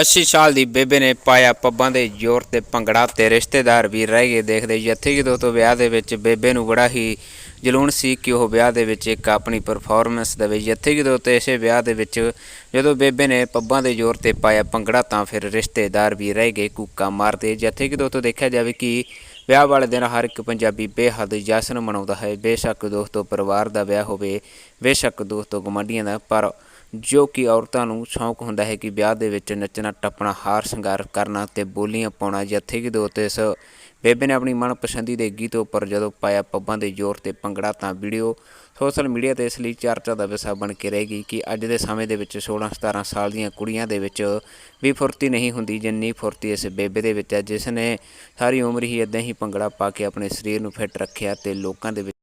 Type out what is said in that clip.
80 ਸਾਲ ਦੀ ਬੇਬੇ ਨੇ ਪਾਇਆ ਪੱਬਾਂ ਦੇ ਜ਼ੋਰ ਤੇ ਭੰਗੜਾ ਤੇ ਰਿਸ਼ਤੇਦਾਰ ਵੀ ਰਹਿ ਗਏ ਦੇਖਦੇ ਜਿੱਥੇ ਕਿ ਦੋਸਤੋ ਵਿਆਹ ਦੇ ਵਿੱਚ ਬੇਬੇ ਨੂੰ ਬੜਾ ਹੀ ਜਲੂਣ ਸੀ ਕਿ ਉਹ ਵਿਆਹ ਦੇ ਵਿੱਚ ਇੱਕ ਆਪਣੀ ਪਰਫਾਰਮੈਂਸ ਦੇਵੇ। ਜੱਥੇ ਕਿ ਦੋਸਤੋ ਇਸੇ ਵਿਆਹ ਦੇ ਵਿੱਚ ਜਦੋਂ ਬੇਬੇ ਨੇ ਪੱਬਾਂ ਦੇ ਜ਼ੋਰ ਤੇ ਪਾਇਆ ਭੰਗੜਾ ਤਾਂ ਫਿਰ ਰਿਸ਼ਤੇਦਾਰ ਵੀ ਰਹਿ ਗਏ ਕੂਕਾ ਮਾਰਦੇ। ਜਿੱਥੇ ਕਿ ਦੋਸਤੋ ਦੇਖਿਆ ਜਾਵੇ ਕਿ ਵਿਆਹ ਵਾਲੇ ਦਿਨ ਹਰ ਇੱਕ ਪੰਜਾਬੀ ਬੇਹੱਦ ਜਸ਼ਨ ਮਨਾਉਂਦਾ ਹੈ। ਬੇਸ਼ੱਕ ਦੋਸਤੋ, ਪਰਿਵਾਰ ਦਾ ਵਿਆਹ ਹੋਵੇ, ਬੇਸ਼ੱਕ ਦੋਸਤੋ, ਗੁਆਂਢੀਆਂ ਦਾ, ਪਰ ਜੋ ਕਿ ਔਰਤਾਂ ਨੂੰ ਸ਼ੌਂਕ ਹੁੰਦਾ ਹੈ ਕਿ ਵਿਆਹ ਦੇ ਵਿੱਚ ਨੱਚਣਾ, ਟੱਪਣਾ, ਹਾਰ ਸ਼ਿੰਗਾਰ ਕਰਨਾ ਤੇ ਬੋਲੀਆਂ ਪਾਉਣਾ ਜਿੱਥੇ ਕਿ ਦੋਸਤੋ ਇਸ ਬੇਬੇ ਨੇ ਆਪਣੀ ਮਨਪਸੰਦੀ ਦੇ ਗੀਤ ਉੱਪਰ ਜਦੋਂ ਪਾਇਆ ਪੱਬਾਂ ਦੇ ਜ਼ੋਰ ਤੇ ਭੰਗੜਾ ਤਾਂ ਵੀਡੀਓ ਸੋਸ਼ਲ ਮੀਡੀਆ ਤੇ ਇਸ ਲਈ ਚਰਚਾ ਦਾ ਵਿਸ਼ਾ ਬਣ ਕੇ ਰਹੇਗੀ ਕਿ ਅੱਜ ਦੇ ਸਮੇਂ ਦੇ ਵਿੱਚ 16 17 ਸਾਲ ਦੀਆਂ ਕੁੜੀਆਂ ਦੇ ਵਿੱਚ ਵੀ ਫੁਰਤੀ ਨਹੀਂ ਹੁੰਦੀ ਜਿੰਨੀ ਫੁਰਤੀ ਇਸ ਬੇਬੇ ਦੇ ਵਿੱਚ ਹੈ ਜਿਸ ਨੇ ਸਾਰੀ ਉਮਰ ਹੀ ਇਦਾਂ ਹੀ ਭੰਗੜਾ ਪਾ ਕੇ ਆਪਣੇ ਸਰੀਰ ਨੂੰ ਫਿੱਟ ਰੱਖਿਆ ਤੇ ਲੋਕਾਂ ਦੇ ਵਿੱਚ